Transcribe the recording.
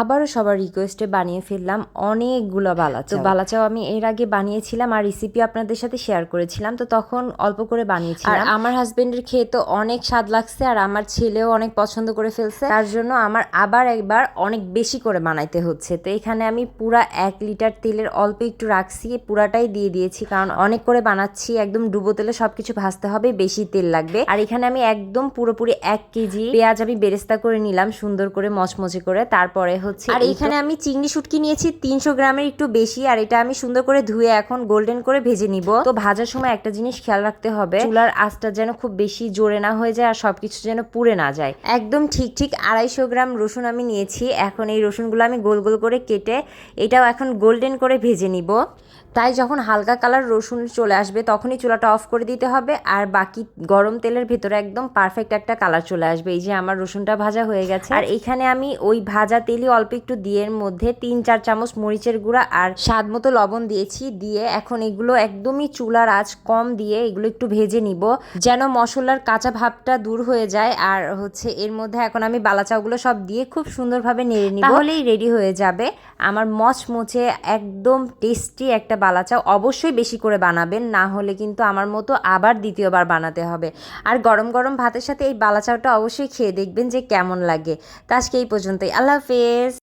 আবারও সবার রিকোয়েস্টে বানিয়ে ফেললাম অনেকগুলো বালাচাও। বালাচাও আমি এর আগে বানিয়েছিলাম আর রেসিপি আপনাদের সাথে শেয়ার করেছিলাম তো তখন অল্প করে বানিয়েছিলাম। আর আমার হাজবেন্ডের খেয়ে তো অনেক স্বাদ লাগছে আর আমার ছেলেও অনেক পছন্দ করে ফেলছে। তার জন্য আমার আবার একবার অনেক বেশি করে বানাইতে হচ্ছে। তো এখানে আমি পুরা এক লিটার তেলের অল্প একটু রাখছি পুরাটাই দিয়ে দিয়েছি কারণ অনেক করে বানাচ্ছি একদম ডুবো তেলে সবকিছু ভাজতে হবে বেশি তেল লাগবে। আর এখানে আমি একদম পুরোপুরি এক কেজি পেঁয়াজ আমি বেরেস্তা করে নিলাম সুন্দর করে মচমচে করে তারপরে হচ্ছে আর এখানে আমি চিংড়ি শুটকি নিয়েছি তিনশো গ্রামের একটু বেশি আর এটা আমি সুন্দর করে ধুয়ে এখন গোল্ডেন করে ভেজে নিব। তো ভাজার সময় একটা জিনিস খেয়াল রাখতে হবে চুলার আঁচটা যেন খুব বেশি জোরে না হয়ে যায় আর সবকিছু যেন পুড়ে না যায়। একদম ঠিক ঠিক আড়াইশো গ্রাম রসুন আমি নিয়েছি এখন এই রসুনগুলো আমি গোল গোল করে কেটে এটাও এখন গোল্ডেন করে ভেজে নিব। তাই যখন হালকা কালার রসুন চলে আসবে তখনই চুলাটা অফ করে দিতে হবে আর বাকি গরম তেলের ভেতরে একদম পারফেক্ট একটা কালার চলে আসবে। এই যে আমার রসুনটা ভাজা হয়ে গেছে। আর এখানে আমি ওই ভাজা তেলই অল্প একটু দিয়ে এর মধ্যে তিন চার চামচ মরিচের গুঁড়া আর স্বাদ মতো লবণ দিয়েছি। দিয়ে এখন এগুলো একদমই চুলার আঁচ কম দিয়ে এগুলো একটু ভেজে নিব যেন মশলার কাঁচা ভাবটা দূর হয়ে যায়। আর হচ্ছে এর মধ্যে এখন আমি বালাচাগুলো সব দিয়ে খুব সুন্দরভাবে নেড়ে নিব। তাহলেই রেডি হয়ে যাবে। আমার মচমচে একদম টেস্টি একটা বালাচাও অবশ্যই বেশি করে বানাবেন না হলে কিন্তু আমার মতো আবার দ্বিতীয়বার বানাতে হবে। আর গরম গরম ভাতের সাথে এই বালাচাওটা অবশ্যই খেয়ে দেখবেন যে কেমন লাগে। তা আজকে এই পর্যন্তই। আল্লাহ হাফেজ। es